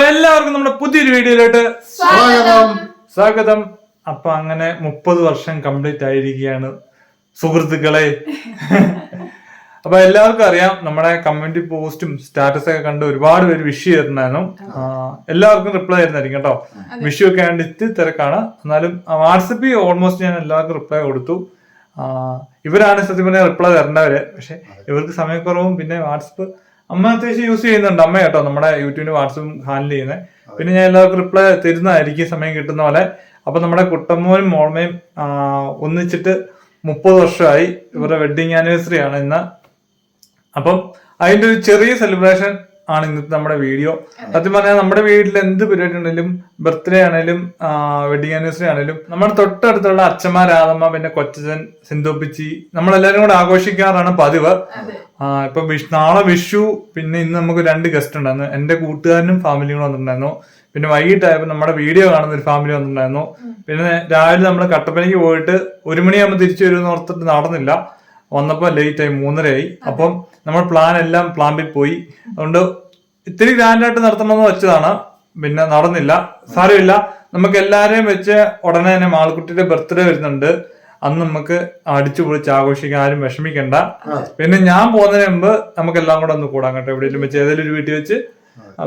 അപ്പൊ എല്ലാവർക്കും നമ്മുടെ പുതിയൊരു വീഡിയോയിലോട്ട് സ്വാഗതം. സ്വാഗതം. അപ്പൊ അങ്ങനെ മുപ്പത് വർഷം കംപ്ലീറ്റ് ആയിരിക്കുകയാണ് സുഹൃത്തുക്കളെ. അപ്പൊ എല്ലാവർക്കും അറിയാം നമ്മുടെ കമ്മ്യൂണിറ്റി പോസ്റ്റും സ്റ്റാറ്റസ് ഒക്കെ കണ്ട് ഒരുപാട് പേര് വിഷ് ചെയ്തിട്ടുണ്ടായിരുന്നു. എല്ലാവർക്കും റിപ്ലൈ ആയിരുന്നായിരിക്കും കേട്ടോ. വിഷു ഒക്കെ ആയതുകൊണ്ട് ഇത്തിരി തിരക്കാണ്. എന്നാലും വാട്സപ്പിൽ ഓൾമോസ്റ്റ് ഞാൻ എല്ലാവർക്കും റിപ്ലൈ കൊടുത്തു. ഇവരാണ് സത്യം പറഞ്ഞാൽ റിപ്ലൈ തരേണ്ടവര്. പക്ഷെ ഇവർക്ക് സമയക്കുറവും പിന്നെ വാട്സപ്പ് അമ്മ അത്യാവശ്യം യൂസ് ചെയ്യുന്നുണ്ട്. അമ്മ കേട്ടോ നമ്മുടെ യൂട്യൂബിന് വാട്സപ്പ് ഹാൻഡിൽ ചെയ്യുന്നത് പിന്നെ ഞാൻ എല്ലാവർക്കും റിപ്ലൈ തരുന്നതായിരിക്കും സമയം കിട്ടുന്ന പോലെ. അപ്പൊ നമ്മുടെ കുട്ടമ്മോനും മോൾമയും ഒന്നിച്ചിട്ട് മുപ്പത് വർഷമായി. ഇവരുടെ വെഡിങ് ആനിവേഴ്സറി ആണ് ഇന്ന്. അപ്പം അതിന്റെ ഒരു ചെറിയ സെലിബ്രേഷൻ ആണ് ഇന്നത്തെ നമ്മുടെ വീഡിയോ. സത്യം പറഞ്ഞാൽ നമ്മുടെ വീട്ടിൽ എന്ത് പരിപാടി ഉണ്ടെങ്കിലും ബർത്ത്ഡേ ആണെങ്കിലും വെഡിങ് ആനിവേഴ്സറി ആണെങ്കിലും നമ്മുടെ തൊട്ടടുത്തുള്ള അച്ഛമ്മ രാധമ്മ പിന്നെ കൊച്ചൻ സിന്ധുപ്പിച്ചി നമ്മളെല്ലാവരും കൂടെ ആഘോഷിക്കാറാണ് പതിവ്. ഇപ്പൊ നാളെ വിഷു പിന്നെ ഇന്ന് നമുക്ക് രണ്ട് ഗസ്റ്റ് ഉണ്ടായിരുന്നു. എന്റെ കൂട്ടുകാരനും ഫാമിലിയും കൂടെ വന്നിട്ടുണ്ടായിരുന്നു. പിന്നെ വൈകിട്ടായപ്പോ നമ്മുടെ വീഡിയോ കാണുന്ന ഒരു ഫാമിലി വന്നിട്ടുണ്ടായിരുന്നു. പിന്നെ രാവിലെ നമ്മൾ കട്ടപ്പനയ്ക്ക് പോയിട്ട് ഒരു മണിയാകുമ്പോൾ തിരിച്ചു വരുമെന്ന് ഓർത്തിട്ട് നടന്നില്ല. വന്നപ്പോ ലേറ്റ് ആയി മൂന്നരയായി. അപ്പം നമ്മൾ പ്ലാൻ എല്ലാം പ്ലാമ്പിൽ പോയി. അതുകൊണ്ട് ഇത്തിരി ഗ്രാൻഡായിട്ട് നടത്തണമെന്ന് വെച്ചതാണ്. പിന്നെ നടന്നില്ല. സാരമില്ല. നമുക്ക് എല്ലാരെയും വെച്ച് ഉടനെ തന്നെ മാൾക്കുട്ടിയുടെ ബർത്ത്ഡേ വരുന്നുണ്ട്. അന്ന് നമുക്ക് അടിച്ചു പൊളിച്ച് ആഘോഷിക്കാൻ ആരും വിഷമിക്കണ്ട. പിന്നെ ഞാൻ പോകുന്നതിന് മുമ്പ് നമുക്ക് എല്ലാം കൂടെ ഒന്ന് കൂടാൻ കേട്ടോ. എവിടെയെങ്കിലും വെച്ച് ഏതെങ്കിലും ഒരു വീട്ടിൽ വെച്ച്.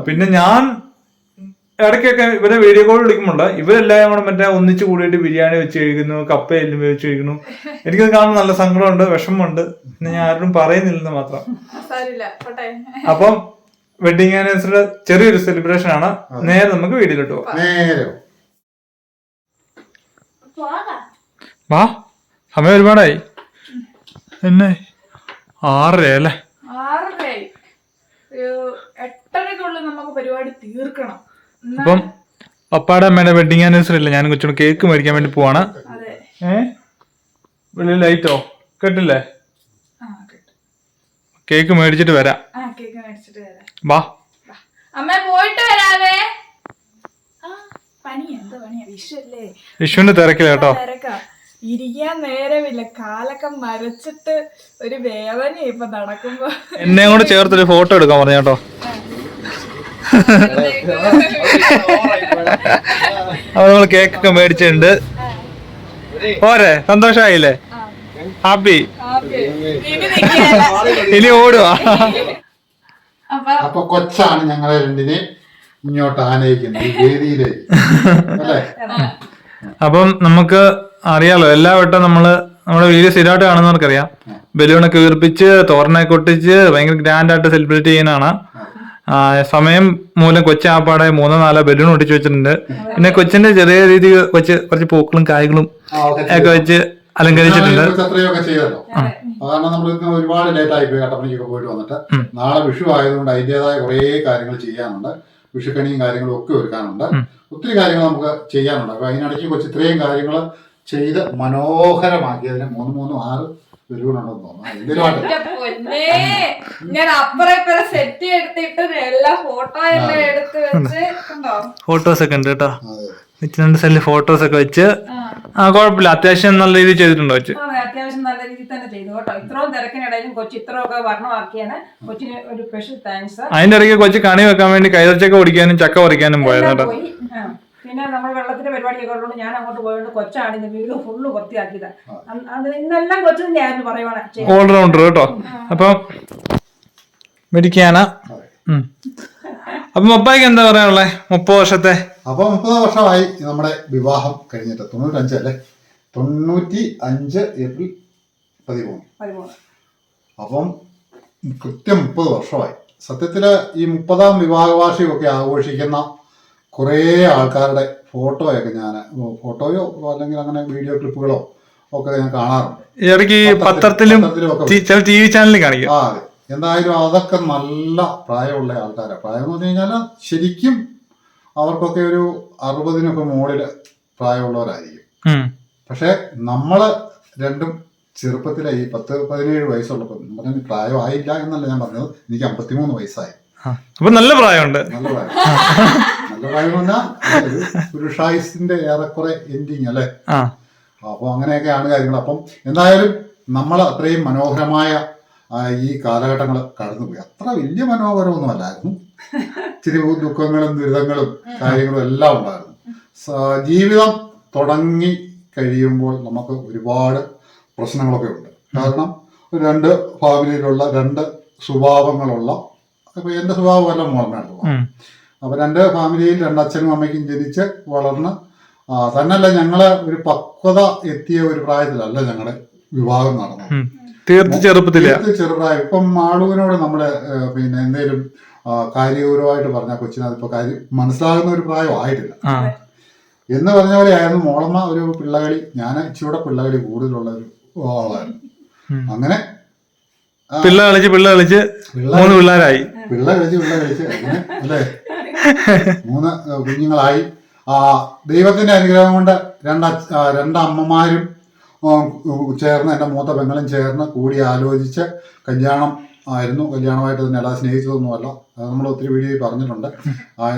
പിന്നെ ഞാൻ ഇടയ്ക്കൊക്കെ ഇവരെ വീഡിയോ കോൾ വിളിക്കുമ്പോണ്ട് ഇവരെല്ലാവരും കൂടെ മറ്റേ ഒന്നിച്ച് കൂടിയിട്ട് ബിരിയാണി വെച്ച് കഴിക്കുന്നു കപ്പ എല്ലാം വെച്ച് കഴിക്കുന്നു. എനിക്കത് കാണാൻ നല്ല സങ്കടമുണ്ട് വിഷമമുണ്ട്. പിന്നെ ഞാൻ ആരോടും പറയുന്നില്ലെന്ന് മാത്രം. അപ്പം വെഡിങ് ആനിവേഴ്സറിയുടെ ചെറിയൊരു സെലിബ്രേഷൻ ആണ്. നേരെ നമുക്ക് വീട്ടിലോട്ട് പോവാം. നേരെ വാ സമയം ഒരുപാടായി. എന്നെ? ആറര അല്ലേ? ആറരയായി. നമുക്ക് പരിപാടി തീർക്കണം. അപ്പം പപ്പാടെ അമ്മയുടെ വെഡിങ് ആനിവേഴ്സറി അല്ലേ? ഞാൻ കൊച്ചുകൊണ്ട് കേക്ക് മേടിക്കാൻ വേണ്ടി പോവാണ്. ഏ? വെളിയിൽ ലൈറ്റോ കേട്ടില്ലേ? കേക്ക് മേടിച്ചിട്ട് വരാം. വാ. അമ്മ പോയിട്ട് വരാവേ. വിഷുവിന്റെ തിരക്കില്ല കേട്ടോ. ഇരിക്കാൻ നേരമില്ല. കാലൊക്കെ മരച്ചിട്ട് ഒരു വേദന ഇപ്പൊ നടക്കുമ്പോ. എന്നെ കൂടെ ചേർത്തൊരു ഫോട്ടോ എടുക്കാൻ പറഞ്ഞു കേട്ടോ. അപ്പൊ നമ്മൾ കേക്കൊക്കെ മേടിച്ചിട്ടുണ്ട്. പോരെ സന്തോഷായില്ലേ? ഹാപ്പി. ഇനി ഓടുവാ. അപ്പൊ കൊച്ചാണ് ഞങ്ങളെ രണ്ടിനെ ഇങ്ങോട്ട് ആനയിക്കുന്നത് ഈ വേദിയിലേക്ക്. അല്ലേ? അപ്പം നമുക്ക് അറിയാലോ എല്ലാ വട്ടം നമ്മൾ നമ്മുടെ വീഡിയോ സ്ഥിരമായിട്ട് കാണുന്നവർക്കറിയാം. ബലൂണൊക്കെ വീർപ്പിച്ച് തോരണൊക്കെ കൊട്ടിച്ച് ഭയങ്കര ഗ്രാൻഡ് ആയിട്ട് സെലിബ്രേറ്റ് ചെയ്യുന്നതാണ്. സമയം മൂലം കൊച്ചി ആപ്പാടെ മൂന്നോ നാലോ ബലൂൺ ഒട്ടിച്ച് വെച്ചിട്ടുണ്ട്. പിന്നെ കൊച്ചിന്റെ ചെറിയ രീതി കൊച്ച് കുറച്ച് പൂക്കളും കായ്കളും ഒക്കെ വെച്ച് അലങ്കരിച്ചിട്ടുണ്ട്. കാരണം നമ്മൾ ഒരുപാട് ലേറ്റ് ആയി പോയി കട്ടപ്പനയ്ക്കൊക്കെ പോയിട്ട് വന്നിട്ട്. നാളെ വിഷു ആയതുകൊണ്ട് അതിന്റെതായ കുറേ കാര്യങ്ങൾ ചെയ്യാനുണ്ട്. വിഷുക്കണിയും കാര്യങ്ങളും ഒക്കെ ഒരുക്കാനുണ്ട്. ഒത്തിരി കാര്യങ്ങൾ നമുക്ക് ചെയ്യാനുണ്ട്. അപ്പൊ അതിനിടയ്ക്ക് കൊച്ചു ഇത്രയും കാര്യങ്ങൾ ചെയ്ത് മനോഹരമാക്കിയതിന് മൂന്ന് മൂന്നും ആറ് വരുവുണ്ടെന്ന് തോന്നുന്നു. ഞാൻ അപ്പുറം ഇപ്പുറം സെറ്റ് എടുത്തിട്ട് എല്ലാ ഫോട്ടോ എല്ലാം എടുത്ത് വെച്ച് കണ്ടോ? ഫോട്ടോസ് ഒക്കെ ഉണ്ട് കേട്ടോ. രണ്ട് സെല്ലിൽ ഫോട്ടോസ് ഒക്കെ വെച്ച്. ആ. കുഴപ്പമില്ല. അത്യാവശ്യം നല്ല രീതിയിൽ ചെയ്തിട്ടുണ്ടോ വെച്ച് അതെ, അത്യാവശ്യം നല്ല രീതിയിൽ തന്നെ ചെയ്തു കേട്ടോ. ഇത്രയും തിരക്കിനിടയിലും കൊച്ചി ഇത്രയൊക്കെ വർണമാക്കിയാണ്. കൊച്ചിന് ഒരു സ്പെഷ്യൽ താങ്ക്സ് അതിന്റെ ഇടയ്ക്ക് കൊച്ചു കണി വെക്കാൻ വേണ്ടി കൈതച്ചക്ക ഓടിക്കാനും ചക്ക പറിക്കാനും പോയത് കേട്ടോ. പിന്നെ നമ്മൾ വെള്ളത്തിന്റെ പരിപാടിയൊക്കെ ഉള്ളതുകൊണ്ട് ഞാൻ അങ്ങോട്ട് പോയോണ്ട് കൊച്ചാണ് ഇന്ന് വീട് ഫുള്ള് വൃത്തിയാക്കിയത്. അത് ഇന്നെല്ലാം കൊച്ചു തന്നെയായിരുന്നു പറയുവാണ് ഓൾറൗണ്ടർ കേട്ടോ. അപ്പം മെഡിക്കാന അപ്പൊ അപ്പായിക്ക് എന്താ പറയാനുള്ളത് മുപ്പത് വർഷത്തെ. അപ്പൊ മുപ്പത് വർഷമായി നമ്മുടെ വിവാഹം കഴിഞ്ഞിട്ട്. തൊണ്ണൂറ്റഞ്ച് അല്ലേ? തൊണ്ണൂറ്റി അഞ്ച് ഏപ്രിൽ പതിമൂന്ന്. അപ്പം കൃത്യം മുപ്പത് വർഷമായി. സത്യത്തിൽ ഈ മുപ്പതാം വിവാഹ വാർഷികമൊക്കെ ആഘോഷിക്കുന്ന കുറേ ആൾക്കാരുടെ ഫോട്ടോയൊക്കെ ഞാൻ ഫോട്ടോയോ അല്ലെങ്കിൽ അങ്ങനെ വീഡിയോ ക്ലിപ്പുകളോ ഒക്കെ ഞാൻ കാണാറുണ്ട്. ഇടയ്ക്ക് പത്രത്തിലും ടി- ചില ടി വി ചാനലിൽ കാണിക്കും. ആ അതെ. എന്തായാലും അതൊക്കെ നല്ല പ്രായമുള്ള ആൾക്കാരാണ് പ്രായം എന്ന് പറഞ്ഞു കഴിഞ്ഞാൽ ശരിക്കും അവർക്കൊക്കെ ഒരു അറുപതിനൊക്കെ മുകളിൽ പ്രായമുള്ളവരായിരിക്കും. പക്ഷെ നമ്മൾ രണ്ടും ചെറുപ്പത്തിലെ ഈ പത്ത് പതിനേഴ് വയസ്സുള്ളപ്പോൾ പറഞ്ഞ പ്രായമായില്ല എന്നല്ല ഞാൻ പറഞ്ഞത്. എനിക്ക് അമ്പത്തിമൂന്ന് വയസ്സായി. അപ്പൊ നല്ല പ്രായമുണ്ട്. നല്ല പ്രായം. പുരുഷായുസിന്റെ ഏറെക്കുറെ എൻഡിങ് അല്ലെ? അപ്പൊ അപ്പോൾ അങ്ങനെയൊക്കെയാണ് കാര്യങ്ങൾ. അപ്പം എന്തായാലും നമ്മൾ അത്രയും മനോഹരമായ ഈ കാലഘട്ടങ്ങൾ കടന്നുപോയി. അത്ര വലിയ മനോഹരമൊന്നും അല്ലായിരുന്നു ഇച്ചിരി ദുഃഖങ്ങളും ദുരിതങ്ങളും കാര്യങ്ങളും എല്ലാം ഉണ്ടായിരുന്നു. ജീവിതം തുടങ്ങി കഴിയുമ്പോൾ നമുക്ക് ഒരുപാട് പ്രശ്നങ്ങളൊക്കെ ഉണ്ട്. കാരണം രണ്ട് ഫാമിലിയിലുള്ള രണ്ട് സ്വഭാവങ്ങളുള്ള അപ്പൊ എന്റെ സ്വഭാവമല്ല മോർമ്മയാണ് ഉം. അപ്പൊ രണ്ട് ഫാമിലിയിൽ രണ്ട് അച്ഛനും അമ്മയ്ക്കും ജനിച്ച് വളർന്ന് തന്നെയല്ല ഞങ്ങളെ ഒരു പക്വത എത്തിയ ഒരു പ്രായത്തിലല്ല ഞങ്ങളുടെ വിവാഹം നടന്നത്. തീർത്ത് ചെറുപ്പത്തിൽ ചെറുപ്പത്തില്ല ചെറുപ്രായം. ഇപ്പം മാളൂവിനോട് നമ്മൾ പിന്നെ എന്തേലും ആ, കാര്യഗൗരവമായിട്ട് പറഞ്ഞാൽ ഇപ്പൊ കാര്യം മനസ്സിലാകുന്ന ഒരു പ്രായം ആയിട്ടില്ല. എന്ന് പറഞ്ഞ പോലെ ആയിരുന്നു മോളമ്മ ഒരു പിള്ളകളി ഞാൻ ഇച്ചിരൂടെ പിള്ളകളി കൂടുതലുള്ള ഒരു ആളായിരുന്നു. അങ്ങനെ പിള്ള കളിച്ച് പിള്ള കളിച്ച് മൂന്ന് പിള്ളേരായി. പിള്ള കളിച്ച് പിള്ള കഴിച്ച് അങ്ങനെ അല്ലേ? മൂന്ന് കുഞ്ഞുങ്ങളായി. ആ ദൈവത്തിന്റെ അനുഗ്രഹം കൊണ്ട് രണ്ട രണ്ടമ്മമാരും ചേർന്ന് എന്റെ മൂത്ത പെങ്ങളും ചേർന്ന് കൂടി ആലോചിച്ച് കല്യാണം ആയിരുന്നു. കല്യാണമായിട്ട് തന്നെ അല്ലാതെ സ്നേഹിച്ചതൊന്നുമല്ല. അത് നമ്മൾ ഒത്തിരി വീഡിയോയിൽ പറഞ്ഞിട്ടുണ്ട്.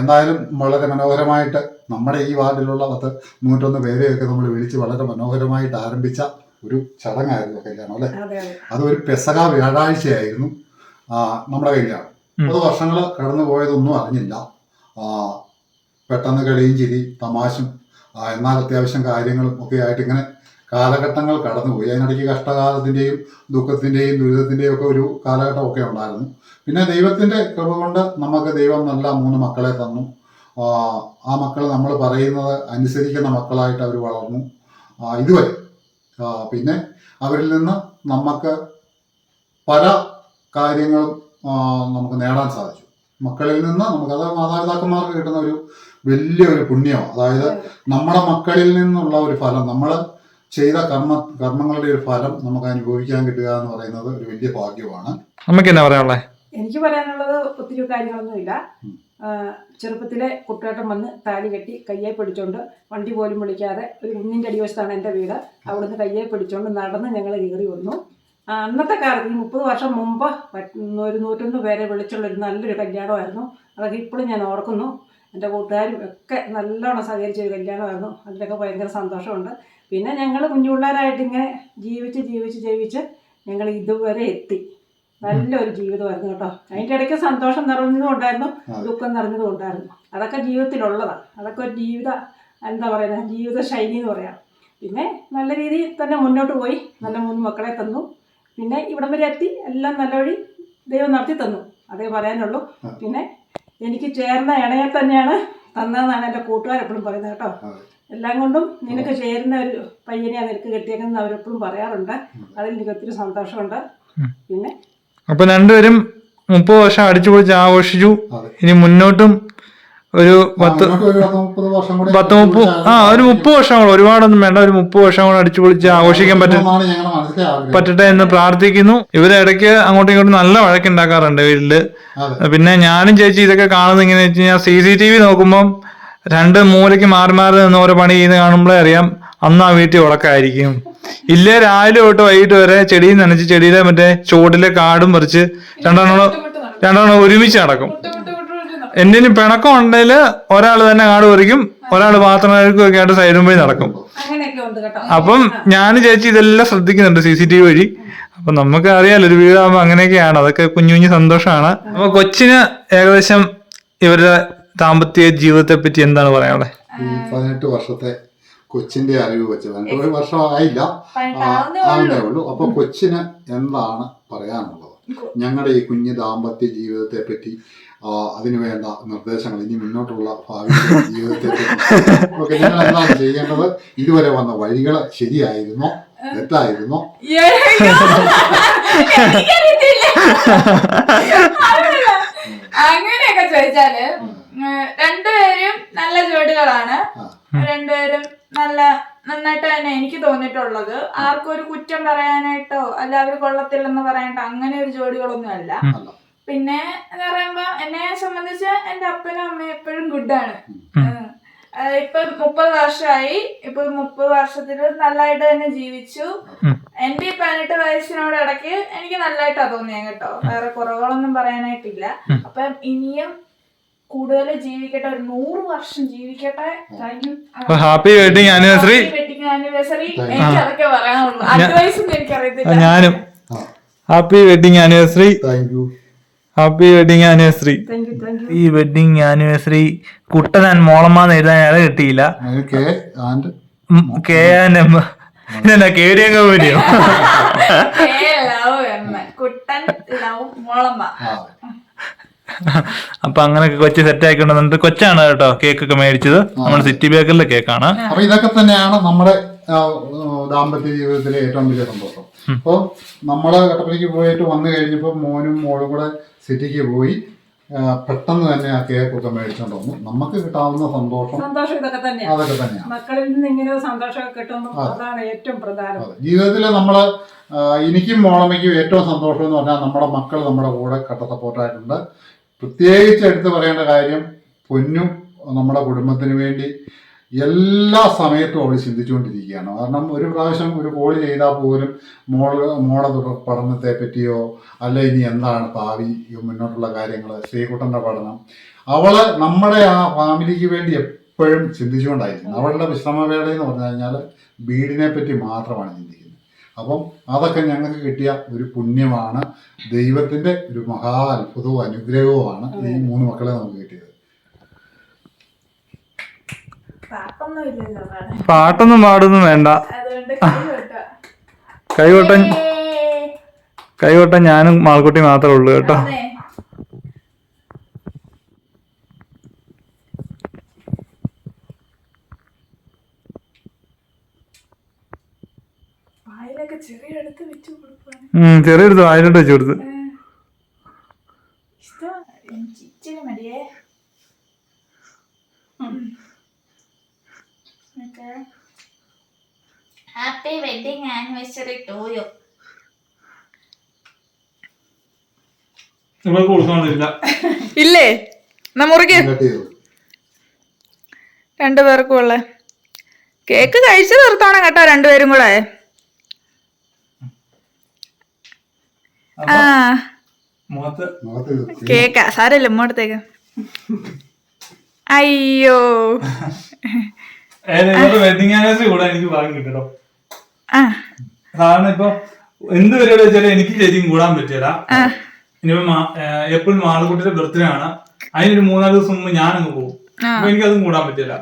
എന്തായാലും വളരെ മനോഹരമായിട്ട് നമ്മുടെ ഈ വാർഡിലുള്ള പത്ത് നൂറ്റൊന്ന് പേരെയൊക്കെ നമ്മൾ വിളിച്ച് വളരെ മനോഹരമായിട്ട് ആരംഭിച്ച ഒരു ചടങ്ങായിരുന്നു കല്യാണം അല്ലെ? അതൊരു അതെ അത്. ഒരു പെസക വ്യാഴാഴ്ചയായിരുന്നു നമ്മുടെ കല്യാണം. മുപ്പത് അത് വർഷങ്ങൾ കടന്നു പോയതൊന്നും അറിഞ്ഞില്ല. പെട്ടെന്ന് കളിയും ചിരി തമാശും എന്നാൽ അത്യാവശ്യം കാര്യങ്ങളും ഒക്കെ ആയിട്ട് ഇങ്ങനെ കാലഘട്ടങ്ങൾ കടന്നുപോയി. അതിനിടയ്ക്ക് കഷ്ടകാലത്തിന്റെയും ദുഃഖത്തിന്റെയും ദുരിതത്തിന്റെയും ഒക്കെ ഒരു കാലഘട്ടം ഒക്കെ ഉണ്ടായിരുന്നു. പിന്നെ ദൈവത്തിന്റെ കൃപ കൊണ്ട് നമുക്ക് ദൈവം നല്ല മൂന്ന് മക്കളെ തന്നു. ആ മക്കൾ നമ്മൾ പറയുന്നത് അനുസരിക്കുന്ന മക്കളായിട്ട് അവർ വളർന്നു. ഇതുവരെ. പിന്നെ അവരിൽ നിന്ന് നമുക്ക് പല കാര്യങ്ങളും നമുക്ക് നേടാൻ സാധിച്ചു. മക്കളിൽ നിന്ന് നമുക്ക് അത് മാതാപിതാക്കന്മാർക്ക് കിട്ടുന്ന ഒരു വലിയ ഒരു പുണ്യമാണ്. അതായത് നമ്മുടെ മക്കളിൽ നിന്നുള്ള ഒരു ഫലം നമ്മൾ ചെയ്ത കർമ്മ കർമ്മങ്ങളുടെ ഒരു ഫലം നമുക്ക് അനുഭവിക്കാൻ കിട്ടുക എന്ന് പറയുന്നത് ഒരു വലിയ ഭാഗ്യമാണ്. നമുക്ക് എന്നാ പറയാനുള്ളത് എനിക്ക് പറയാനുള്ളത് ഒത്തിരി കാര്യങ്ങളൊന്നുമില്ല. ചെറുപ്പത്തിലെ കുട്ടിയേട്ടൻ വന്ന് താലി കെട്ടി കയ്യെ പിടിച്ചോണ്ട് വണ്ടി പോലും വിളിക്കാതെ ഒരു കുഞ്ഞിന്റെ അടിവശത്താണ് എന്റെ വീട്. അവിടുന്ന് കയ്യെ പിടിച്ചോണ്ട് നടന്ന് ഞങ്ങൾ കയറി വന്നു. അന്നത്തെ കാലത്ത് ഈ മുപ്പത് വർഷം മുമ്പ് ഒരു നൂറ്റൊന്ന് പേരെ വിളിച്ചുള്ള ഒരു നല്ലൊരു കല്യാണമായിരുന്നു. അതൊക്കെ ഇപ്പോഴും ഞാൻ ഓർക്കുന്നു. എന്റെ കൂട്ടുകാരും ഒക്കെ നല്ലോണം സഹകരിച്ച ഒരു കല്യാണമായിരുന്നു. അതിലൊക്കെ ഭയങ്കര സന്തോഷമുണ്ട്. പിന്നെ ഞങ്ങൾ കുഞ്ഞു പിള്ളേരായിട്ട് ഇങ്ങനെ ജീവിച്ച് ജീവിച്ച് ജീവിച്ച് ഞങ്ങൾ ഇതുവരെ എത്തി. നല്ലൊരു ജീവിതമായിരുന്നു കേട്ടോ. അതിന്റെ ഇടയ്ക്ക് സന്തോഷം നിറഞ്ഞതും ഉണ്ടായിരുന്നു ദുഃഖം നിറഞ്ഞതും ഉണ്ടായിരുന്നു. അതൊക്കെ ജീവിതത്തിലുള്ളതാണ്. അതൊക്കെ ഒരു ജീവിത എന്താ പറയുന്നത് ജീവിത ശൈലി എന്ന് പറയാം. പിന്നെ നല്ല രീതിയിൽ തന്നെ മുന്നോട്ട് പോയി. നല്ല മൂന്ന് മക്കളെ തന്നു. പിന്നെ ഇവിടം വരെ എത്തി. എല്ലാം നല്ല വഴി ദൈവം നടത്തി തന്നു. അതേ പറയാനുള്ളൂ. പിന്നെ എനിക്ക് ചേർന്ന ഇണയെ തന്നെയാണ് തന്നതെന്നാണ് എന്റെ കൂട്ടുകാരെപ്പോഴും പറയുന്നത് കേട്ടോ. എല്ലാം കൊണ്ടും നിനക്ക് ചേരുന്ന ഒരു പയ്യനെയാണ് നിനക്ക് കിട്ടിയേക്കുന്നത് അവരെപ്പോഴും പറയാറുണ്ട്. അതിൽ എനിക്ക് ഒത്തിരി സന്തോഷമുണ്ട്. പിന്നെ അപ്പൊ രണ്ടുപേരും മുപ്പത് വർഷം അടിച്ചു പൊളിച്ച് ആഘോഷിച്ചു ഇനി മുന്നോട്ടും ഒരു പത്ത് പത്ത് മുപ്പത് ആ ഒരു മുപ്പത് വർഷം കൂടെ ഒരുപാടൊന്നും വേണ്ട ഒരു മുപ്പത് വർഷം കൂടെ അടിച്ചു പൊളിച്ച് ആഘോഷിക്കാൻ പറ്റും പറ്റട്ടെ എന്ന് പ്രാർത്ഥിക്കുന്നു. ഇവരെ ഇടയ്ക്ക് അങ്ങോട്ടും ഇങ്ങോട്ടും നല്ല വഴക്കുണ്ടാക്കാറുണ്ട് വീട്ടിൽ. പിന്നെ ഞാനും ചേച്ചി ഇതൊക്കെ കാണുന്നത് ഇങ്ങനെ വെച്ച് കഴിഞ്ഞാൽ സി സി ടി വി നോക്കുമ്പം രണ്ട് മൂലയ്ക്ക് മാറി മാറി നിന്ന് ഓരോ പണി ചെയ്യുന്ന കാണുമ്പോഴേ അറിയാം അന്ന് ആ വീട്ടിൽ ഉടക്കായിരിക്കും ഇല്ലേ രാവിലെ തൊട്ട് വൈകിട്ട് വരെ ചെടിയിൽ നനച്ച് ചെടിയിലെ മറ്റേ ചുവട്ടിലെ കാടും പറിച്ച് രണ്ടെണ്ണം രണ്ടെണ്ണം ഒരുമിച്ച് നടക്കും. എന്തിനും പിണക്കം ഉണ്ടെങ്കിൽ ഒരാൾ തന്നെ കാട് പറിക്കും ഒരാൾ പാത്രം കഴുകും ഒക്കെ ആയിട്ട് സൈഡും പോയി നടക്കും. അങ്ങനെയൊക്കെ ഉണ്ട് കേട്ടോ. അപ്പം ഞാൻ ചേച്ചി ഇതെല്ലാം ശ്രദ്ധിക്കുന്നുണ്ട് സി സി ടി വി വഴി. അപ്പൊ നമുക്ക് അറിയാലോ ഒരു വീടാകുമ്പോ അങ്ങനെയൊക്കെയാണ്. അതൊക്കെ കുഞ്ഞു കുഞ്ഞു സന്തോഷമാണ്. അപ്പൊ കൊച്ചിന് ഏകദേശം ഇവരുടെ ദാമ്പത്യ ജീവിതത്തെ പറ്റി എന്താണ് പറയാനുള്ളത് പതിനെട്ട് വർഷത്തെ കൊച്ചിന്റെ അറിവ് വെച്ച് പതിനെട്ട് ഒരു വർഷം ആയില്ല. ആ, ആവുന്നേ ഉള്ളൂ. അപ്പൊ കൊച്ചിന് എന്താണ് പറയാനുള്ളത്? ഞങ്ങളുടെ ഈ കുഞ്ഞു ദാമ്പത്യ ജീവിതത്തെ പറ്റി ആ, അതിനു വേണ്ട നിർദ്ദേശങ്ങൾ. ഇനി മുന്നോട്ടുള്ള ഭാവി ജീവിതത്തെ ഒക്കെ നിങ്ങൾ എന്താണ് ചെയ്യേണ്ടത്? ഇതുവരെ വന്ന വഴികൾ ശരിയായിരുന്നോ? തെറ്റായിരുന്നോ. അങ്ങനെയൊക്കെ ചോദിച്ചാൽ രണ്ടുപേരും നല്ല ജോഡികളാണ്. രണ്ടുപേരും നല്ല നന്നായിട്ട് തന്നെ എനിക്ക് തോന്നിയിട്ടുള്ളത്. ആർക്കും ഒരു കുറ്റം പറയാനായിട്ടോ അല്ല അവർ കൊള്ളത്തില്ലെന്ന് പറയാനായിട്ടോ അങ്ങനെ ഒരു ജോഡികളൊന്നും അല്ല. പിന്നെ എന്ന് പറയുമ്പോ എന്നെ സംബന്ധിച്ച് എന്റെ അപ്പനും അമ്മയും എപ്പോഴും ഗുഡാണ് ഇപ്പൊ മുപ്പത് വർഷമായി ഇപ്പൊ മുപ്പത് വർഷത്തിൽ നല്ലതായിട്ട് തന്നെ ജീവിച്ചു. എന്റെ ഈ പതിനെട്ട് വയസ്സിനോട് ഇടയ്ക്ക് എനിക്ക് നല്ലതായിട്ടാ തോന്നിയത് കേട്ടോ. വേറെ കുറവുകളൊന്നും പറയാനായിട്ടില്ല. അപ്പം ഇനിയും കൂടുതൽ ജീവിക്കട്ടെ ഒരു നൂറ് വർഷം ജീവിക്കട്ടെ. Happy wedding anniversary. Wedding anniversary. എനിക്ക് അതൊക്കെ പറയാനുള്ളൂ. അഡ്വൈസ് എനിക്കറിയത്തില്ല. ഞാനും. Happy wedding anniversary. Thank you happy wedding anniversary ഈ വെഡിങ് ആനിവേഴ്സറി കുട്ടനാൻ മോളമ്മാന്ന് എഴുതാൻ ഇട കിട്ടിയില്ല. K and M. എന്നാ കേടിയ കമ്പനിയോ കുട്ടൻ മോളമ്മ. അപ്പൊ അങ്ങനെയൊക്കെ കൊച്ചി സെറ്റ് ആക്കിണ്ടെന്നുണ്ട് കൊച്ചാണ് കേട്ടോ കേക്ക് ഒക്കെ മേടിച്ചത്. നമ്മുടെ സിറ്റി ബേക്കറിലെ കേക്കാണ് അപ്പൊ ഇതൊക്കെ തന്നെയാണ് നമ്മുടെ ദാമ്പത്യ ജീവിതത്തിലെ ഏറ്റവും വലിയ സന്തോഷം. അപ്പോൾ നമ്മൾ കട്ടപ്പനയ്ക്ക് പോയിട്ട് വന്നു കഴിഞ്ഞപ്പോൾ മോനും മോളും കൂടെ സിറ്റിക്ക് പോയി. പെട്ടെന്ന് തന്നെ ആ കേക്ക് ഒക്കെ മേടിച്ചോണ്ട് വന്നു. നമുക്ക് കിട്ടാവുന്ന സന്തോഷം സന്തോഷം ഇതൊക്കെ തന്നെയാണ് അതൊക്കെ തന്നെയാണ് മക്കളിൽ നിന്ന് ഇങ്ങനെ ഒരു സന്തോഷമൊക്കെ കിട്ടുന്നു. അതാണ് ഏറ്റവും പ്രധാനം. ജീവിതത്തിൽ നമ്മൾ എനിക്കും മോളമ്മയ്ക്കും ഏറ്റവും സന്തോഷം എന്ന് പറഞ്ഞാൽ നമ്മുടെ മക്കൾ നമ്മുടെ കൂടെ കട്ട സപ്പോർട്ടായിട്ടുണ്ട്. പ്രത്യേകിച്ച് എടുത്തു പറയേണ്ട കാര്യം പൊന്നും നമ്മുടെ കുടുംബത്തിന് വേണ്ടി എല്ലാ സമയത്തും അവൾ ചിന്തിച്ചുകൊണ്ടിരിക്കുകയാണ്. കാരണം ഒരു പ്രാവശ്യം ഒരു കോൾ ചെയ്താൽ പോലും മോൾ മോളെ പഠനത്തെ പറ്റിയോ അല്ല ഇനി എന്താണ് ഭാവി മുന്നോട്ടുള്ള കാര്യങ്ങൾ ശ്രീകുട്ടന്റെ പഠനം അവൾ നമ്മുടെ ആ ഫാമിലിക്ക് വേണ്ടി എപ്പോഴും ചിന്തിച്ചുകൊണ്ടായിരിക്കും. അവളുടെ വിശ്രമവേള എന്ന് പറഞ്ഞു കഴിഞ്ഞാൽ വീടിനെ പറ്റി മാത്രമാണ് ചിന്തിക്കുന്നത്. അപ്പം അതൊക്കെ ഞങ്ങൾക്ക് കിട്ടിയ ഒരു പുണ്യമാണ്. ദൈവത്തിന്റെ ഒരു മഹാ അത്ഭുതവും അനുഗ്രഹവുമാണ് ഈ മൂന്ന് മക്കളെ നമുക്ക് പാട്ടൊന്നും പാടൊന്നും വേണ്ട. കൈകൊട്ടൻ കൈകൊട്ടൻ ഞാനും മാൾക്കുട്ടി മാത്രമേ ഉള്ളൂ കേട്ടോ. അതെ. ചെറിയ എടുത്ത് വെച്ച് കൊടുക്കുവാണ്. ഉം ചെറിയൊരു വായിലോട്ട് വെച്ചു കൊടുത്ത്. ഇഷ്ടം എനിക്ക് ഇച്ചിരി മതിയേ. Happy wedding anniversary to you ഇല്ലേ? എന്നാ മുറിക്ക്. കട്ട് രണ്ടുപേർക്കും ഉള്ള. കേക്ക് കഴിച്ചു തീർത്തോണം കേട്ടോ രണ്ടുപേരും കൂടെ. ആ. കേക്ക സാരല്ല ഇമ്മോടത്തേക്ക് അയ്യോ. ഏതായാലും വെഡിങ് ആനിവേഴ്സറി കൂടെ എനിക്ക് കിട്ടട്ടോ ആ. കാരണം ഇപ്പൊ എന്ത് പരിപാടി വെച്ചാലും എനിക്ക് ശരിക്കും കൂടാൻ പറ്റില്ല. ഇനിയിപ്പോ എപ്പോഴും മാളക്കുട്ടിയുടെ ബർത്ത്ഡേ ആണ്. അതിനൊരു മൂന്നാൽ ദിവസം മുമ്പ് ഞാൻ അങ്ങ് പോകും അപ്പൊ എനിക്കതും കൂടാൻ പറ്റില്ല.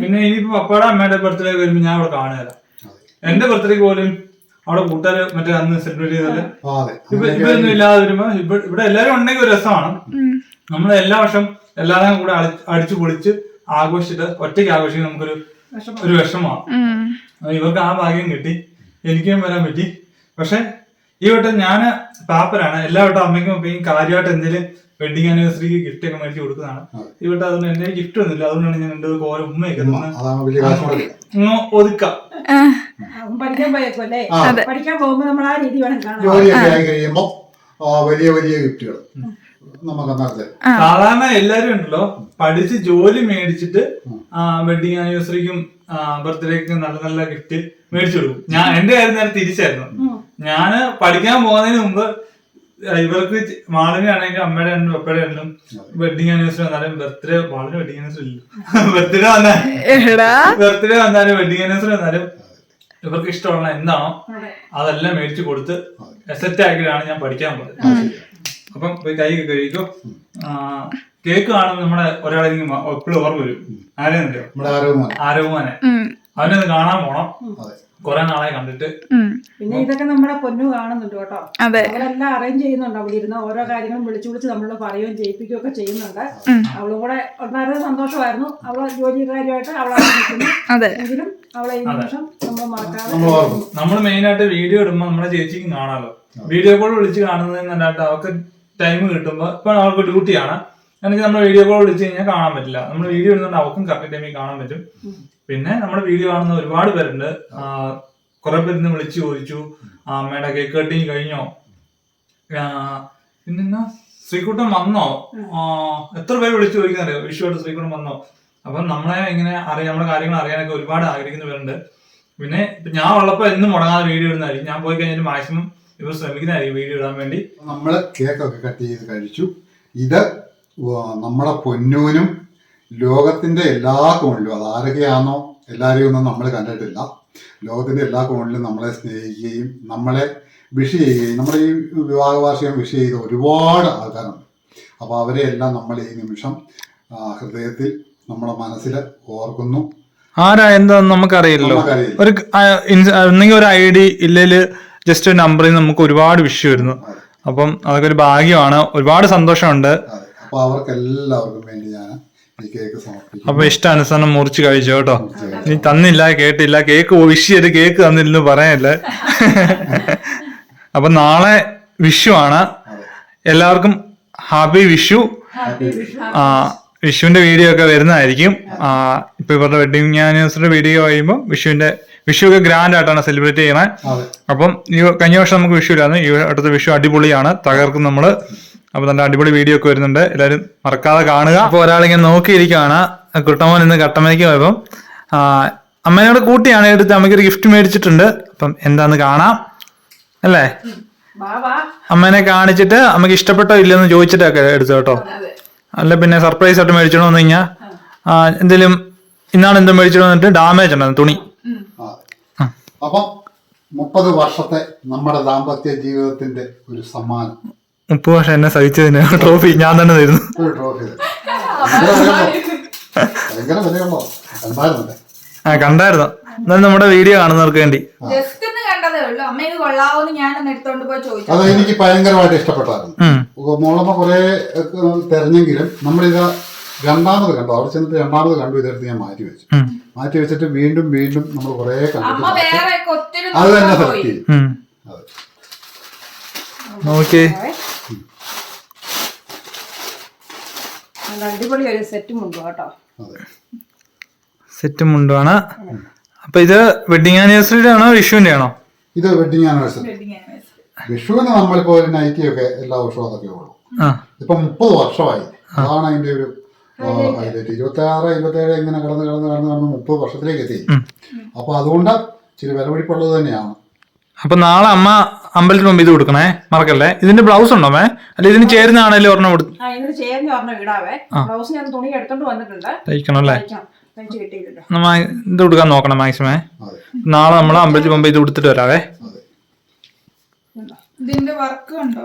പിന്നെ ഇനിയിപ്പോ പപ്പയുടെ അമ്മയുടെ ബർത്ത്ഡേ വരുമ്പോ ഞാൻ അവിടെ കാണുകയില്ല. എന്റെ ബർത്ത്ഡേക്ക് പോലും അവിടെ കൂട്ടുകാര് മറ്റേ അന്ന് സെലിബ്രേറ്റ് ചെയ്തത് ഇപ്പൊ ഇതൊന്നും ഇല്ലാതെ വരുമ്പോ ഇവ- ഇവിടെ എല്ലാരും ഉണ്ടെങ്കിൽ ഒരു രസമാണ്. നമ്മൾ എല്ലാ വർഷം എല്ലാവരും കൂടെ അടി- അടിച്ചു പൊളിച്ച് ആഘോഷിച്ചിട്ട് ഒറ്റയ്ക്ക് ആഘോഷിക്കാൻ നമുക്കൊരു ഒരു വിഷമമാണ് ഇവർക്ക് ആ ഭാഗ്യം കിട്ടി. എനിക്കും വരാൻ പറ്റി. പക്ഷെ ഈ വട്ടം ഞാൻ പാപ്പരാണ്. എല്ലാ വട്ടം അമ്മയ്ക്കും അപ്പയും കാര്യമായിട്ട് എന്തെങ്കിലും വെഡിങ് ആനിവേഴ്സറിക്ക് ഗിഫ്റ്റ് ഒക്കെ മേടിച്ച് കൊടുക്കുന്നതാണ്. ഈ വട്ടം അതുകൊണ്ട് എന്റെ ഗിഫ്റ്റ് ഒന്നുമില്ല. അതുകൊണ്ടാണ് ഞാൻ എന്റെ കോല ഉമ്മയൊക്കെ ഒതുക്കാം. പഠിക്കാൻ പോയേക്കും അല്ലേ? പഠിക്കാൻ പോകുമ്പോ നമ്മൾ ആ രീതി വേണം കാണാൻ. വലിയ വലിയ ഗിഫ്റ്റുകൾ സാധാരണ എല്ലാരും ഉണ്ടല്ലോ പഠിച്ച് ജോലി മേടിച്ചിട്ട് വെഡിങ് ആനിവേഴ്സറിക്കും ബർത്ത്ഡേക്കും നല്ല നല്ല ഗിഫ്റ്റ് മേടിച്ചു കൊടുക്കും. ഞാൻ എന്റെ കാര്യം നേരെ തിരിച്ചായിരുന്നു ഞാൻ പഠിക്കാൻ പോകുന്നതിന് മുമ്പ് ഇവർക്ക് മാളിന് ആണെങ്കിലും അമ്മയുടെ ആണെങ്കിലും പപ്പയുടെ ആണെങ്കിലും വെഡിങ് ആനിവേഴ്സറി വന്നാലും ബർത്ത്ഡേ മാളിന് വെഡിങ് ആനിവേഴ്സറി ഇല്ല. ബർത്ത്ഡേ വന്നാൽ ബർത്ത്ഡേ വന്നാലും വെഡിങ് ആനിവേഴ്സറി വന്നാലും ഇവർക്ക് ഇഷ്ടമുള്ള എന്താണോ അതെല്ലാം മേടിച്ചു കൊടുത്ത് സെറ്റ് ആക്കിയിട്ടാണ് ഞാൻ പഠിക്കാൻ പോകുന്നത് അപ്പം പോയി കൈ കഴിക്കോ കേക്ക് കാണുമ്പോൾ നമ്മുടെ ഒരാളെ എപ്പോഴും ഓർമ്മ വരും. ആരെയോ ആരോഗ്യമാനെ. ഉം, അവനെ ഒന്ന് കാണാൻ പോണം. കൊറേ നാളായി നാളെ കണ്ടിട്ട് പിന്നെ ഇതൊക്കെ നമ്മുടെ പൊന്നു കാണുന്നുണ്ട് കേട്ടോ. അവരെല്ലാം അറേഞ്ച് ചെയ്യുന്നുണ്ട് അവിടെ ഇരുന്ന. ഓരോ കാര്യങ്ങളും വിളിച്ചു വിളിച്ച് നമ്മൾ പറയുകയും ചെയ്യിപ്പിക്കുകയും ഒക്കെ ചെയ്യുന്നുണ്ട് അവളും കൂടെ വളരെ സന്തോഷമായിരുന്നു. അവൾ ജോലി കാര്യമായിട്ട് അവളെ എങ്കിലും അവളെ ഈ നിമിഷം നമ്മൾ മറക്കാതെ നമ്മൾ മെയിൻ ആയിട്ട് വീഡിയോ ഇടുമ്പോൾ നമ്മുടെ ചേച്ചിക്ക് കാണാമല്ലോ വീഡിയോ കോൾ വിളിച്ച് കാണുന്നതെന്നല്ലാണ്ട് അവർക്ക് ടൈം കിട്ടുമ്പോൾ ഇപ്പൊ അവർക്ക് ഡ്യൂട്ടിയാണ് എനിക്ക് നമ്മൾ വീഡിയോ കോൾ വിളിച്ച് കഴിഞ്ഞാൽ കാണാൻ പറ്റില്ല. നമ്മൾ വീഡിയോ ഇടുന്നുണ്ട് അവർക്കും കറക്റ്റ് ടൈമിൽ കാണാൻ പറ്റും. പിന്നെ നമ്മുടെ വീഡിയോ കാണുന്ന ഒരുപാട് പേരുണ്ട്. കുറെ പേര് വിളിച്ചു ചോദിച്ചു. അമ്മയുടെ കേക്ക് കട്ടിങ് കഴിഞ്ഞോ? പിന്നെ ശ്രീകുട്ടൻ വന്നോ? എത്ര പേര് വിളിച്ച് ചോദിക്കുന്നുണ്ട്? വിഷുവായിട്ട് ശ്രീകുട്ടൻ വന്നോ? അപ്പം നമ്മളെ ഇങ്ങനെ അറിയാം നമ്മുടെ കാര്യങ്ങൾ അറിയാനൊക്കെ ഒരുപാട് ആഗ്രഹിക്കുന്നവരുണ്ട് പിന്നെ ഞാൻ ഉള്ളപ്പോൾ എന്നും മുടങ്ങാതെ വീഡിയോ ഇടുന്നതായിരിക്കും. ഞാൻ പോയി കഴിഞ്ഞാൽ മാക്സിമം ഇവർ ശ്രമിക്കുന്നതായിരിക്കും വീഡിയോ ഇടാൻ വേണ്ടി. നമ്മൾ കേക്കൊക്കെ കട്ട് ചെയ്ത് കഴിച്ചു. ഇത് നമ്മളെ നമ്മുടെ പൊന്നൂനും ലോകത്തിന്റെ എല്ലാ കോണിലും അത് ആരൊക്കെയാണോ എല്ലാവരെയും ഒന്നും നമ്മൾ കണ്ടിട്ടില്ല. ലോകത്തിന്റെ എല്ലാ കോണിലും നമ്മളെ സ്നേഹിക്കുകയും നമ്മളെ വിഷ് ചെയ്യുകയും നമ്മുടെ ഈ വിവാഹ വാർഷികം വിഷ് ചെയ്ത ഒരുപാട് ആൾക്കാരുണ്ട്. അപ്പോൾ അവരെ എല്ലാം നമ്മൾ ഈ നിമിഷം ഹൃദയത്തിൽ നമ്മുടെ മനസ്സിൽ ഓർക്കുന്നു. ആരാ എന്താ നമുക്കറിയില്ല. ഒരു ഒന്നെങ്കിൽ ഒരു ഐ ഡി ഇല്ലേൽ ജസ്റ്റ് ഒരു നമ്പറിൽ നിന്ന് നമുക്ക് ഒരുപാട് വിഷയം വരുന്നു. അപ്പം അതൊക്കെ ഒരു ഭാഗ്യമാണ്. ഒരുപാട് സന്തോഷമുണ്ട്. അതെ. അപ്പോൾ അവർക്ക് എല്ലാവർക്കും വേണ്ടി ഞാൻ ഈ കേക്ക് അപ്പൊ ഇഷ്ടാനുസരണം മുറിച്ച് കഴിച്ചു കേട്ടോ. നീ തന്നില്ല കേട്ടില്ല. കേക്ക് വിഷ് ചെയ്ത് കേക്ക് തന്നില്ലെന്ന് പറയല്ലേ. അപ്പൊ നാളെ വിഷു ആണ്. എല്ലാവർക്കും ഹാപ്പി വിഷു ആ വിഷുവിന്റെ വീഡിയോ ഒക്കെ വരുന്നതായിരിക്കും. ഇപ്പൊ ഇവരുടെ വെഡിങ് ആനിവേഴ്സറി വീഡിയോ കഴിയുമ്പോൾ വിഷുവിന്റെ വിഷു ഒക്കെ ഗ്രാൻഡ് ആയിട്ടാണ് സെലിബ്രേറ്റ് ചെയ്യണേ അപ്പം ഈ കഴിഞ്ഞ വർഷം നമുക്ക് വിഷു ഇല്ലായിരുന്നു. ഈ അടുത്ത വിഷു അടിപൊളിയാണ്. തകർക്കും നമ്മൾ. അപ്പൊ നല്ല അടിപൊളി വീഡിയോ ഒക്കെ വരുന്നുണ്ട്. എല്ലാവരും മറക്കാതെ കാണുക. അപ്പൊ ഒരാളിങ്ങനെ നോക്കിയിരിക്കുകയാണ്. കുട്ടമോൻ ഇന്ന് കട്ടമേക്ക് പോയപ്പം അമ്മേനോട് കൂട്ടിയാണ് എടുത്ത് അമ്മയ്ക്കൊരു ഗിഫ്റ്റ് മേടിച്ചിട്ടുണ്ട്. അപ്പം എന്താന്ന് കാണാം. അല്ലേ? അമ്മേനെ കാണിച്ചിട്ട് അമ്മയ്ക്ക് ഇഷ്ടപ്പെട്ടോ ഇല്ലെന്ന് ചോദിച്ചിട്ടൊക്കെ എടുത്തു കേട്ടോ. അല്ല പിന്നെ സർപ്രൈസ് ആയിട്ട് മേടിച്ചോണ്ട് വന്നു കഴിഞ്ഞാൽ എന്തെങ്കിലും ഇന്നാണ് എന്തോ മേടിച്ചോണ്ട് വന്നിട്ട് ഡാമേജ് ഉണ്ടായിരുന്നു തുണി. അപ്പം മുപ്പത് വർഷത്തെ നമ്മുടെ ദാമ്പത്യ ജീവിതത്തിന്റെ ഒരു സമ്മാനം. മുപ്പത് വർഷം എന്നെ സഹിച്ചതിന് ട്രോഫി ഞാൻ തന്നെ തരുന്നു. ഒരു ട്രോഫി. ഭയങ്കര വിലയുള്ളോ കണ്ടായിരുന്നല്ലേ? ആ കണ്ടായിരുന്നു. എന്നാലും നമ്മുടെ വീഡിയോ കാണുന്നവർക്ക് വേണ്ടി. ജസ്റ്റ് ഒന്ന് കണ്ടതേ ഉള്ളൂ. അമ്മ ഇത് കൊള്ളാവോന്ന് ഞാനൊന്ന് എടുത്തോണ്ട് പോയി ചോദിച്ചു. അത് എനിക്ക് ഭയങ്കരമായിട്ട് ഇഷ്ടപ്പെട്ടായിരുന്നു. മോളമ്മ കുറെ തെരഞ്ഞെങ്കിലും നമ്മളിത് രണ്ടാമത് കണ്ടു. അവിടെ ചെന്നിട്ട് രണ്ടാമത് കണ്ടു. ഇതെടുത്ത് ഞാൻ മാറ്റി വെച്ചു. മാറ്റി വെച്ചിട്ട് വീണ്ടും വീണ്ടും നമ്മൾ കുറെ കണ്ടിട്ട് അത് തന്നെ സെലക്ട് ചെയ്യും. അതെ. അടിപൊളി ഒരു സെറ്റും കേട്ടോ. സെറ്റ് മുണ്ടുമാണ് അപ്പൊ ഇത് വെഡിങ് ആനിവേഴ്സറിയുടെ ആണോ വിഷുവിന്റെ ആണോ? ഇത് വെഡിങ് ആനിവേഴ്സറി വിഷുവിന് നമ്മളിപ്പോ നൈറ്റി നൈറ്റിയൊക്കെ എല്ലാ വർഷവും അതൊക്കെ ഉള്ളൂ. ഇപ്പൊ മുപ്പത് വർഷമായി. അതാണ് അതിന്റെ ഒരു ഇരുപത്തി ആറ് ഇരുപത്തി ഏഴ് ഇങ്ങനെ കടന്ന് കടന്ന് കടന്ന് കടന്ന് മുപ്പത് വർഷത്തിലേക്ക് എത്തി. അപ്പൊ അതുകൊണ്ട് ഇച്ചിരി വിലപിടിപ്പുള്ളത് തന്നെയാണ്. അപ്പൊ നാളെ അമ്മ അമ്പലത്തിൽ മുമ്പ് ഇത് കൊടുക്കണേ മറക്കല്ലേ? ഇതിന്റെ ബ്ലൗസ് ഉണ്ടോ മേ അല്ല ഇതിന് ചേരുന്നതാണല്ലോ ഒരെണ്ണം കൊടുത്തു ആ ഇതിന് ചേർന്ന് പറഞ്ഞ ഇടാവേ. ബ്ലൗസ് ഞാൻ തുണി എടുത്തോണ്ട് വന്നിട്ടുണ്ട്. തയ്ക്കണം അല്ലേ? നമ്മ ഇത് കൊടുക്കാൻ നോക്കണം മാക്സിമേ. നാളെ നമ്മൾ അമ്പലത്തിൽ മുമ്പ് ഇത് കൊടുത്തിട്ട് വരാവേ. ഇതിന്റെ വർക്ക് ഉണ്ടോ?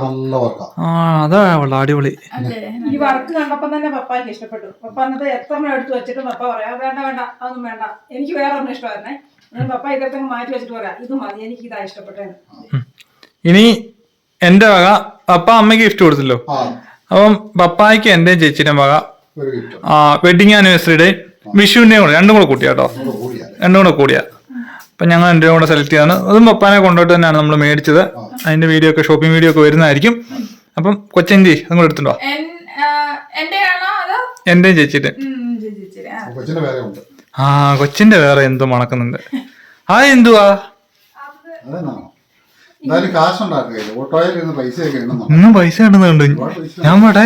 നല്ല വർക്കാ ആ. അതാ ഉള്ള അടിപൊളി. അല്ലേ? ഈ വർക്ക് കണ്ടപ്പോൾ തന്നെ പപ്പായ്ക്ക് ഇഷ്ടപ്പെട്ടു. പപ്പ എന്നിട്ട് എത്ര എണ്ണം എടുത്ത് വെച്ചിട്ട് പപ്പ പറയാം വേണ്ട വേണ്ട അതൊന്നും വേണ്ട. എനിക്ക് വേറെ ഒന്നും ഇഷ്ടമായിരുന്നേ. ഞാൻ പപ്പ ഇതൊക്കെ മാറ്റി വെച്ചിട്ട് പറയാം. ഇത് മതി എനിക്ക് ഇതാ ഇഷ്ടപ്പെട്ടത് ഇനി എന്റെ വക പപ്പ അമ്മയ്ക്ക് ഗിഫ്റ്റ് കൊടുത്തല്ലോ. ആ. അപ്പം പപ്പായ്ക്ക് എന്റെ ചേച്ചിന്റെ വക. ഒരു ഗിഫ്റ്റ് വെഡിങ് ആനിവേഴ്സറിയുടെ വിഷുവിന്റെയും കൂടെ രണ്ടും കൂടെ കൂട്ടിയാട്ടോ. കൂടെ രണ്ടും കൂടെ കൂടിയാ. അപ്പൊ ഞങ്ങൾ എന്റെ കൂടെ സെലക്ട് ചെയ്താണ്. അതും പപ്പാനെ കൊണ്ടുപോയിട്ട് തന്നെയാണ് നമ്മൾ മേടിച്ചത്. അതിന്റെ വീഡിയോ ഒക്കെ ഷോപ്പിംഗ് വീഡിയോ ഒക്കെ വരുന്നതായിരിക്കും. അപ്പം കൊച്ചെന്തി അതും കൂടെ എടുത്തിട്ടുണ്ടോ? എന്റെയും ചേച്ചിയുടെ. ഉം, ചേച്ചി, ചേച്ചി. ആ. കൊച്ചിന്റെ വേറെ ഉണ്ട്. ആ കൊച്ചിന്റെ വേറെ എന്തോ മണക്കുന്നുണ്ട്. ആ എന്തുവാ? ഇന്നും പൈസ കിട്ടുന്നുണ്ട് ഞാൻ പോട്ടെ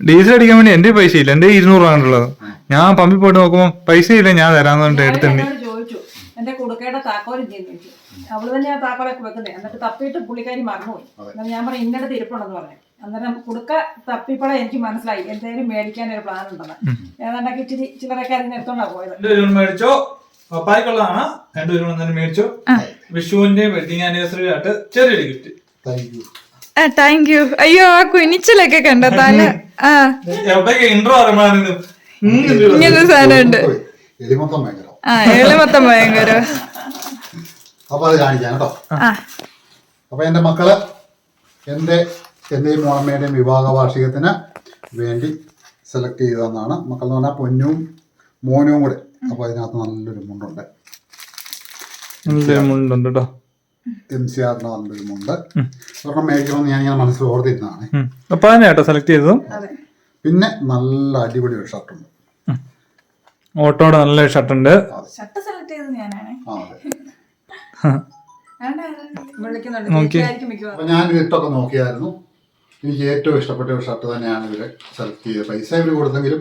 ഡീസൽ അടിക്കാൻ വേണ്ടി എന്റെ പൈസ ഇല്ല എന്റെ ഇരുന്നൂറ് രൂപ ഉള്ളത് ഞാൻ പമ്പിൽ പോയിട്ട് നോക്കുമ്പോൾ പൈസ ഇല്ല ഞാൻ തരാന്ന് പറഞ്ഞിട്ട് എടുത്തിട്ടുണ്ട് എന്റെ കുടുക്കയുടെ താക്കോലും ചെയ്യുന്നു ചോദിച്ചു അവൾ തന്നെ ആ താക്കോലൊക്കെ വെക്കുന്നത് എന്നിട്ട് തപ്പിയിട്ട് പുള്ളിക്കാരി മറന്നുപോയി. എന്നാൽ ഞാൻ പറഞ്ഞു ഇന്നടത്ത് ഇരിപ്പുണ്ടെന്ന് പറഞ്ഞു. അന്നേരം കുടുക്ക തപ്പിപ്പോഴേ എനിക്ക് മനസ്സിലായി എന്തായാലും മേടിക്കാൻ ഒരു പ്ലാൻ ഉണ്ടെന്ന് ഏതാണ്ടൊക്കെ ഇച്ചിരി ചിലരൊക്കെ അതിന് എടുത്തോണ്ടാ പോയത്. മേടിച്ചോ? പപ്പായ്ക്കുള്ളതാണ്. രണ്ടുപേരും എന്തായാലും മേടിച്ചോ? വിഷുവിന്റെ വെഡിങ് ആനിവേഴ്സറി ആയിട്ട് ചെറിയൊരു ഗിഫ്റ്റ് താങ്ക് യു ആ താങ്ക് യു അയ്യോ ആ കുനിച്ചിലൊക്കെ കണ്ടോ? തല. ആ. ഇൻട്രോ ഇങ്ങനത്തെ സാധനം ഉണ്ട് എലിമൊത്തം ഭയങ്കര. ആ ഏൾ മൊത്തം ഭയങ്കര. അപ്പൊ അത് കാണിക്കാം കേട്ടോ. അപ്പൊ എന്റെ മക്കൾ എന്റെ എന്റെയും മോളമ്മയുടെയും വിവാഹ വാർഷികത്തിന് വേണ്ടി സെലക്ട് ചെയ്തതെന്നാണ് മക്കൾ എന്ന് പറഞ്ഞാൽ പൊന്നും മോനും കൂടെ. അപ്പൊ അതിനകത്ത് നല്ലൊരു മുണ്ടുണ്ട്. നല്ലൊരു മുണ്ടുണ്ട് കേട്ടോ എം സി ആറിന്റെ നല്ലൊരു മുണ്ട്. ഒരെണ്ണം മേടിക്കണമെന്ന് ഞാൻ ഇങ്ങനെ മനസ്സിൽ ഓർത്തിരുന്നതാണ്. അപ്പൊ തന്നെ സെലക്ട് ചെയ്തതും. പിന്നെ നല്ല അടിപൊളി ഒരു ഷർട്ടുണ്ട് ഓട്ടോയുടെ നല്ല ഷർട്ട് ഉണ്ട് ഷർട്ട് സെലക്ട് ചെയ്തത് ഞാനാണ്. ഞാൻ ഇട്ടൊക്കെ നോക്കിയായിരുന്നു. എനിക്ക് ഏറ്റവും ഇഷ്ടപ്പെട്ട ഒരു ഷർട്ട് തന്നെയാണ് ഇവർ സെലക്ട് ചെയ്തത് പൈസ ഇവർ കൊടുത്തെങ്കിലും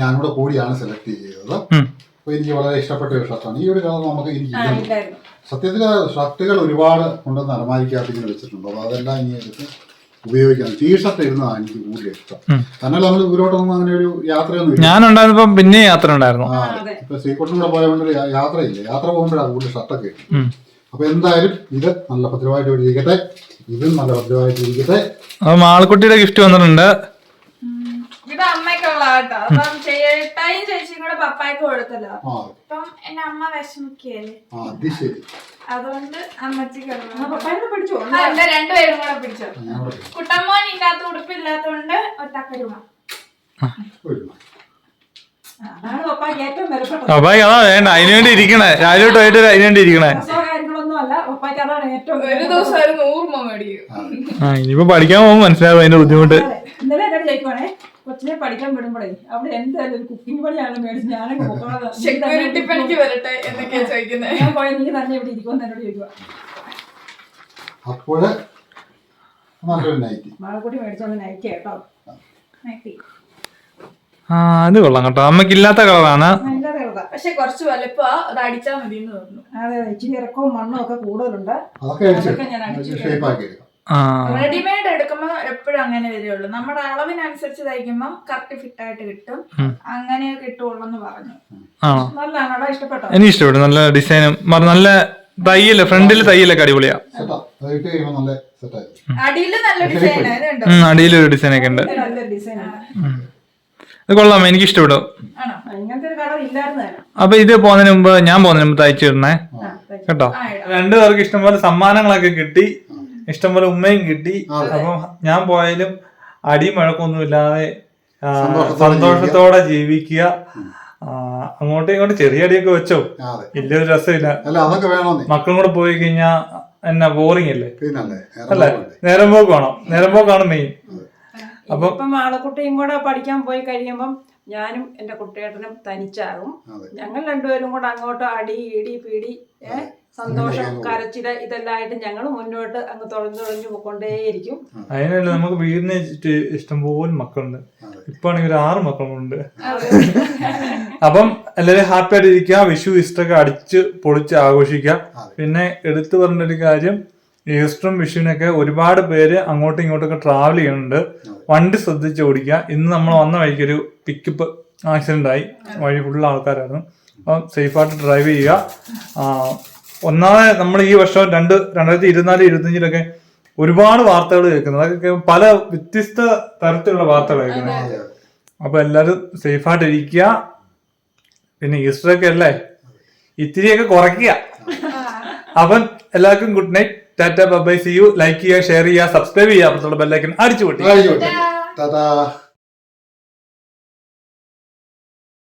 ഞാനിവിടെ കൂടിയാണ് സെലക്ട് ചെയ്തത്. അപ്പോൾ അപ്പൊ എനിക്ക് വളരെ ഇഷ്ടപ്പെട്ട ഒരു ഷർട്ടാണ്. ഈ ഒരു കളർ നമുക്ക് എനിക്ക് ഇല്ലായിരുന്നു. സത്യത്തിൽ ഷർട്ടുകൾ ഒരുപാട് കൊണ്ടുവന്ന് അലമാരിക്കകത്ത് ഇങ്ങനെ വെച്ചിട്ടുണ്ട്. അപ്പോൾ അതെല്ലാം ഇനി എടുത്ത് ഉപയോഗിക്കണം ടീ ഷർട്ട് ഇടുന്നതാണ് എനിക്ക് കൂടുതൽ ഇഷ്ടം. കാരണം നമ്മൾ ഇവരോട്ടൊന്നും അങ്ങനെ ഒരു യാത്രയൊന്നും ഉണ്ടായിരുന്നപ്പോ പിന്നെ യാത്ര ഉണ്ടായിരുന്നു. ഇപ്പൊ ശ്രീകുട്ടനും കൂടെ പോയതുകൊണ്ട് യാത്രയില്ല? യാത്ര പോകുമ്പോഴാണ് കൂടുതൽ ഷർട്ടൊക്കെ. അപ്പൊ എന്തായാലും ഇത് നല്ല ഭദ്രമായിട്ട് ഇരിക്കട്ടെ. ഇതും നല്ല ഭദ്രമായിട്ട് ഇരിക്കട്ടെ അപ്പൊ മാളക്കുട്ടിയുടെ ഗിഫ്റ്റ് വന്നിട്ടുണ്ട്. കേട്ടോ അപ്പം ചേട്ടായും ചേച്ചിയും കൂടെ പപ്പായ്ക്ക് കൊടുത്തല്ലോ. അപ്പം എന്റെ അമ്മ വിഷമിക്കല്ലേ അത് ശരി. അതുകൊണ്ട് അമ്മച്ചിക്ക് എന്റെ രണ്ടുപേരും കൂടെ പിടിച്ചോ. കുട്ടമ്മോൻ ഇല്ലാത്ത ഉടുപ്പില്ലാത്തോണ്ട് ഒറ്റക്കരുമ. പപ്പായ്ക്ക് അതാ വേണ്ട. അതിനുവേണ്ടി ഇരിക്കണേ. രാവിലോട്ട് വൈകിട്ട് അതിനുവേണ്ടി ഇരിക്കണേ. ഒരു ദിവസം ഒരു നൂറ് മേടിക്കും. ആ, ഇനിയിപ്പോ പഠിക്കാൻ പോകും മനസ്സിലാവും അതിന്റെ ബുദ്ധിമുട്ട്. ഇന്നലെ കൊച്ചിനെ പഠിക്കാൻ വിടുമ്പോഴേ അവിടെ എന്തായാലും ഒരു കുക്കിംഗ് പണിയാണ് മേടിച്ച് ഞാനൊക്കെ സെക്യൂരിറ്റി പണിക്ക് വരട്ടെ എന്നൊക്കെ ചോദിക്കുന്നത് ഞാൻ പോയ നീ തന്നെ ഇവിടെ ഇരിക്കുമെന്ന് എന്നോട് ചോദിക്കുക അപ്പോഴ് മാളക്കുട്ടി കേട്ടോ. ആ അത് കൊള്ളാം കേട്ടോ. അമ്മയ്ക്ക് ഇല്ലാത്ത കളറാണ് പക്ഷെ കുറച്ച് വലുപ്പാ അത് അടിച്ചാ മതി എന്ന് തോന്നുന്നു. അതെ ഇച്ചിരി ഇറക്കവും മണ്ണും ഒക്കെ കൂടുതലുണ്ട്. അതൊക്കെ ഞാൻ അടിച്ചു റെഡിമെയ്ഡ് എടുക്കുമ്പോൾ എപ്പോഴും അങ്ങനെ വരികയുള്ളൂ നമ്മുടെ അളവിനനുസരിച്ച് തയ്ക്കുമ്പോൾ കറക്റ്റ് ഫിറ്റ് ആയിട്ട് കിട്ടും. അങ്ങനെ കിട്ടുള്ളൂ എന്ന് പറഞ്ഞു. നല്ല നല്ലതാണോ ഇഷ്ടപ്പെട്ടോ? എനിക്ക് ഇഷ്ടപ്പെട്ടു നല്ല ഡിസൈനും നല്ല തയ്യൽ ഫ്രണ്ടിൽ തയ്യലൊക്കെ അടിപൊളിയാ. അടിയിലൊരു ഡിസൈൻ ഒക്കെ ഉണ്ട്. ഇത്. കൊള്ളാം. എനിക്ക് ഇഷ്ടപ്പെടും ആണോ? ഇങ്ങനത്തെ കളർ ഇല്ലായിരുന്നു തന്നെ അപ്പൊ ഇത് പോകുന്നതിന് മുമ്പ് ഞാൻ പോകുന്നതിന് മുമ്പ് തയ്ച്ചു. ഇടണേ കേട്ടോ? രണ്ടുപേർക്ക് ഇടാം. രണ്ടു പേർക്ക് ഇഷ്ടംപോലെ സമ്മാനങ്ങളൊക്കെ കിട്ടി. ഇഷ്ടംപോലെ ഉമ്മയും കിട്ടി. അപ്പം ഞാൻ പോയാലും അടി മഴക്കൊന്നും ഇല്ലാതെ സന്തോഷത്തോടെ ജീവിക്കുക. അങ്ങോട്ടും ഇങ്ങോട്ടും ചെറിയ അടിയൊക്കെ വെച്ചോ? വലിയൊരു രസമില്ല. അല്ല അതൊക്കെ വേണമെന്നേ. മക്കളും കൂടെ പോയി കഴിഞ്ഞാൽ എന്നാ ബോറിംഗ് അല്ലേ? അല്ലേ? നേരം പോക്ക് വേണം. നേരം പോക്കാണ് മെയിൻ അപ്പം ആളക്കുട്ടിയും കൂടെ പഠിക്കാൻ പോയി കഴിയുമ്പം ഞാനും എന്റെ കുട്ടിയേട്ടനും തനിച്ചാകും. ഞങ്ങൾ രണ്ടുപേരും കൂടെ അങ്ങോട്ട് അടി ഇടി പിടി സന്തോഷം കരച്ചില ഇതെല്ലാമായിട്ട് ഞങ്ങൾ മുന്നോട്ട് അങ്ങ് തുഴഞ്ഞു തുഴഞ്ഞു പോയിക്കൊണ്ടേയിരിക്കും. അതിനല്ല നമുക്ക് വീടിന് ഇഷ്ടംപോലെ മക്കളുണ്ട്. ഇപ്പൊ ആണെങ്കിൽ ഒരു ആറ് മക്കളുണ്ട്. അപ്പം എല്ലാവരും ഹാപ്പി ആയിട്ട് ഇരിക്കുക വിഷു ഇഷ്ടൊക്കെ അടിച്ച് പൊളിച്ച് ആഘോഷിക്കുക. പിന്നെ എടുത്തു പറഞ്ഞൊരു കാര്യം ഈസ്റ്ററും വിഷുവിനൊക്കെ ഒരുപാട് പേര് അങ്ങോട്ടും ഇങ്ങോട്ടൊക്കെ ട്രാവൽ ചെയ്യുന്നുണ്ട്. വണ്ടി ശ്രദ്ധിച്ച് ഓടിക്കുക. ഇന്ന് നമ്മൾ വന്ന വഴിക്ക് ഒരു പിക്കപ്പ് ആക്സിഡന്റ് ആയി. വഴി ഫുള്ള് ആൾക്കാരായിരുന്നു. അപ്പം സേഫായിട്ട് ഡ്രൈവ് ചെയ്യുക. ഒന്നാമത് നമ്മൾ ഈ വർഷം രണ്ട് രണ്ടായിരത്തി ഇരുപത്തിനാല് ഇരുപത്തിയഞ്ചിലൊക്കെ ഒരുപാട് വാർത്തകൾ കേൾക്കുന്നത്. അതൊക്കെ പല വ്യത്യസ്ത തരത്തിലുള്ള വാർത്തകൾ കേൾക്കുന്നത്. അപ്പൊ എല്ലാരും സേഫായിട്ട് ഇരിക്കുക. പിന്നെ ഈസ്റ്റർ ഒക്കെ അല്ലേ? ഇത്തിരിയൊക്കെ കുറയ്ക്കുക. അപ്പം എല്ലാവർക്കും good night tata bye see you like ചെയ്യുക ഷെയർ ചെയ്യുക സബ്സ്ക്രൈബ് ചെയ്യുക. അപ്പുറത്തുള്ള ബെല്ലൈക്കൻ അടിച്ചു പൊട്ടി